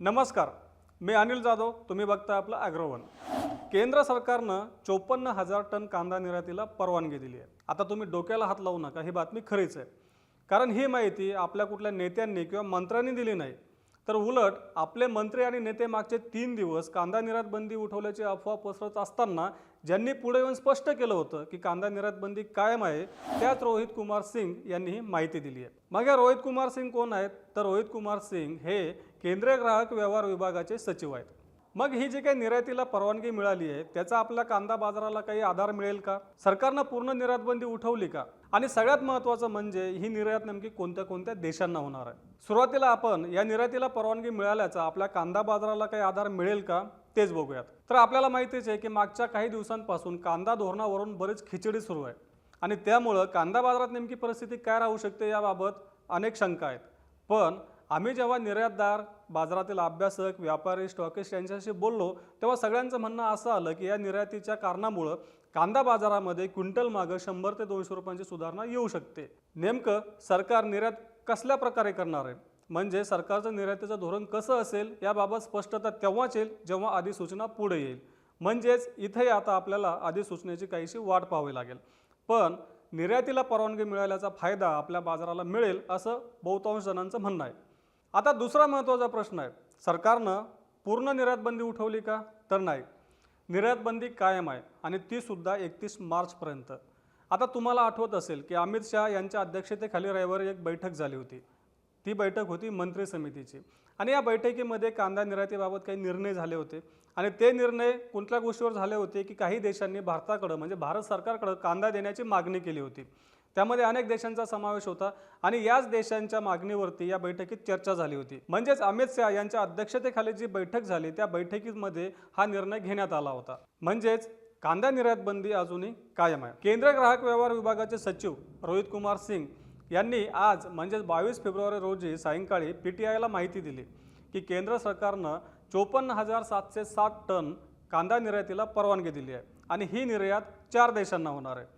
नमस्कार मी अनिल जाधव तुम्ही बघता आपलं ॲग्रोवन केंद्र सरकारनं चोपन्न हजार टन कांदा निर्यातीला परवानगी दिली आहे. आता तुम्ही डोक्याला हात लावू नका ही बातमी खरीच आहे. कारण ही माहिती आपल्या कुठल्या नेत्यांनी किंवा मंत्र्यांनी दिली नाही. तर उलट आपले मंत्री आणि नेते मागचे तीन दिवस कांदा निर्यात बंदी उठवल्याची अफवा पसरत असताना ज्यांनी पुढे येऊन स्पष्ट केलं होतं की कांदा निर्यात बंदी कायम आहे त्याच रोहित कुमार सिंग यांनी ही माहिती दिली आहे. मग या रोहित कुमार सिंग कोण आहेत? तर रोहित कुमार सिंग हे केंद्रीय ग्राहक व्यवहार विभागाचे सचिव आहेत. मग ही जी काही निर्यातीला परवानगी मिळाली आहे त्याचा आपल्या कांदा बाजाराला काही आधार मिळेल का? सरकारनं पूर्ण निर्यात बंदी उठवली का? आणि सगळ्यात महत्त्वाचं म्हणजे ही निर्यात नेमकी कोणत्या कोणत्या देशांना होणार आहे? सुरुवातीला आपण या निर्यातीला परवानगी मिळाल्याचा आपल्या कांदा बाजाराला काही आधार मिळेल का? तेच बघूयात. तर आपल्याला माहितीच आहे की मागच्या काही दिवसांपासून कांदा धोरणावरून बरीच खिचडी सुरू आहे. आणि त्यामुळं कांदा बाजारात नेमकी परिस्थिती काय राहू शकते याबाबत अनेक शंका आहेत. पण आम्ही जेव्हा निर्यातदार बाजारातील अभ्यासक व्यापारी स्टॉकिस्ट यांच्याशी बोललो तेव्हा सगळ्यांचं म्हणणं असं आलं की या निर्यातीच्या कारणामुळं कांदा बाजारामध्ये क्विंटल मागं शंभर ते दोनशे रुपयांची सुधारणा येऊ शकते. नेमकं सरकार निर्यात कसल्या प्रकारे करणार आहे? म्हणजे सरकारचं निर्यातीचं धोरण कसं असेल? याबाबत स्पष्टता तेव्हाच येईल जेव्हा अधिसूचना पुढे येईल. म्हणजेच इथे आता आपल्याला अधिसूचनेची काहीशी वाट पाहावी लागेल. पण निर्यातीला परवानगी मिळाल्याचा फायदा आपल्या बाजाराला मिळेल असं बहुतांश जणांचं म्हणणं आहे. आता दुसरा महत्त्वाचा प्रश्न आहे. सरकारनं पूर्ण निर्यातबंदी उठवली का? तर नाही. निर्यातबंदी कायम आहे आणि तीसुद्धा एकतीस मार्चपर्यंत. आता तुम्हाला आठवत असेल की अमित शहा यांच्या अध्यक्षतेखाली रविवारी एक बैठक झाली होती. ती बैठक होती मंत्री समितीची. आणि या बैठकीमध्ये कांदा निर्यातीबाबत काही निर्णय झाले होते. आणि ते निर्णय कुठल्या गोष्टीवर झाले होते की काही देशांनी भारताकडं म्हणजे भारत सरकारकडं कांदा देण्याची मागणी केली होती. त्यामध्ये अनेक देशांचा समावेश होता आणि याच देशांच्या मागणीवरती या बैठकीत चर्चा झाली होती. म्हणजेच अमित शहा यांच्या अध्यक्षतेखाली जी बैठक झाली त्या बैठकीमध्ये हा निर्णय घेण्यात आला होता. म्हणजेच कांदा निर्यात बंदी अजूनही कायम आहे. केंद्रीय ग्राहक व्यवहार विभागाचे सचिव रोहित कुमार सिंग यांनी आज म्हणजेच बावीस फेब्रुवारी रोजी सायंकाळी पी टी आयला माहिती दिली की केंद्र सरकारनं चोपन्न हजार सातशे सात टन कांदा निर्यातीला परवानगी दिली आहे आणि ही निर्यात चार देशांना होणार आहे.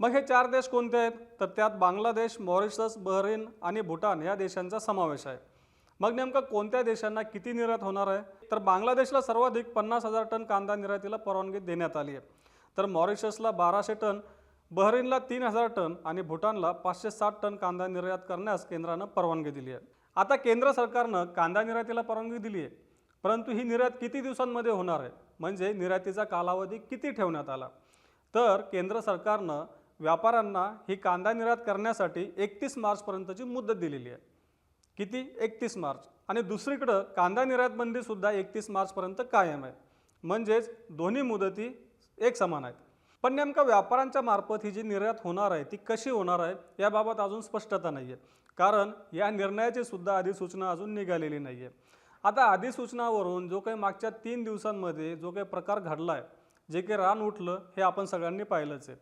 मग हे चार देश कोणते आहेत? तर त्यात बांगलादेश मॉरिशस बहरीन आणि भूटान या देशांचा समावेश आहे. मग नेमकं कोणत्या देशांना किती निर्यात होणार आहे? तर बांगलादेशला सर्वाधिक पन्नास हजार टन कांदा निर्यातीला परवानगी देण्यात आली आहे. तर मॉरिशसला बाराशे टन बहरीनला तीन हजार टन आणि भूटानला पाचशे साठ टन कांदा निर्यात करण्यास केंद्रानं परवानगी दिली आहे. आता केंद्र सरकारनं कांदा निर्यातीला परवानगी दिली आहे. परंतु ही निर्यात किती दिवसांमध्ये होणार आहे? म्हणजे निर्यातीचा कालावधी किती ठेवण्यात आला? तर केंद्र सरकारनं व्यापाऱ्यांना ही कांदा निर्यात करण्यासाठी एकतीस मार्चपर्यंतची मुदत दिलेली आहे. किती? एकतीस मार्च. आणि दुसरीकडं कांदा निर्यात बंदीसुद्धा एकतीस मार्चपर्यंत कायम आहे. म्हणजेच दोन्ही मुदती एक समान आहेत. पण नेमका व्यापाऱ्यांच्या मार्फत ही जी निर्यात होणार आहे ती कशी होणार आहे याबाबत अजून स्पष्टता नाही आहे कारण या निर्णयाची सुद्धा अधिसूचना अजून निघालेली नाही आहे आता अधिसूचनावरून जो काही मागच्या तीन दिवसांमध्ये जो काही प्रकार घडला आहे जे काही रान उठलं हे आपण सगळ्यांनी पाहिलंच आहे.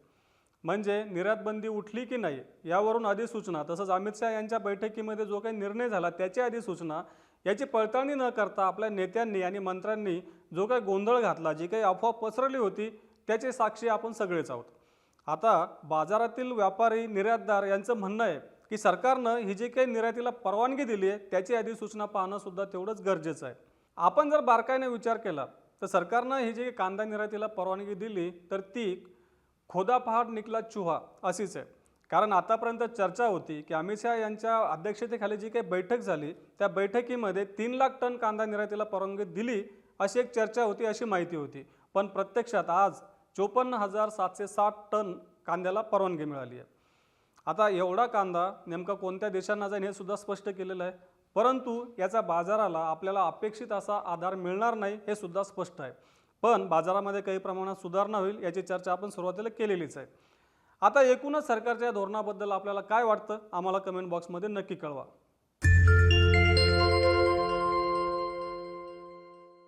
म्हणजे निर्यातबंदी उठली की नाही यावरून अधिसूचना तसंच अमित शहा यांच्या बैठकीमध्ये जो काही निर्णय झाला त्याची अधिसूचना याची पडताळणी न करता आपल्या नेत्यांनी आणि मंत्र्यांनी जो काही गोंधळ घातला जी काही अफवा पसरली होती त्याचे साक्षी आपण सगळेच आहोत. आता बाजारातील व्यापारी निर्यातदार यांचं म्हणणं आहे की सरकारनं ही जी काही निर्यातीला परवानगी दिली आहे त्याची अधिसूचना पाहणंसुद्धा तेवढंच गरजेचं आहे. आपण जर बारकाईने विचार केला तर सरकारनं ही जी कांदा निर्यातीला परवानगी दिली तर ती खोदा पहाड निकला चुहा अशीच आहे. कारण आतापर्यंत चर्चा होती की अमित शहा यांच्या अध्यक्षतेखाली जी काही बैठक झाली त्या बैठकीमध्ये तीन लाख टन कांदा निर्यातीला परवानगी दिली अशी एक चर्चा होती अशी माहिती होती. पण प्रत्यक्षात आज चोपन्न हजार सातशे साठ टन कांद्याला परवानगी मिळाली आहे. आता एवढा कांदा नेमका कोणत्या देशांना जाईल हे सुद्धा स्पष्ट केलेलं आहे. परंतु याचा बाजाराला आपल्याला अपेक्षित असा आधार मिळणार नाही हे सुद्धा स्पष्ट आहे. पण बाजारामध्ये काही प्रमाणात सुधारणा होईल याची चर्चा आपण सुरुवातीला केलेलीच आहे. आता एकूणच सरकारच्या धोरणाबद्दल आपल्याला काय वाटतं? आम्हाला कमेंट बॉक्समध्ये नक्की कळवा.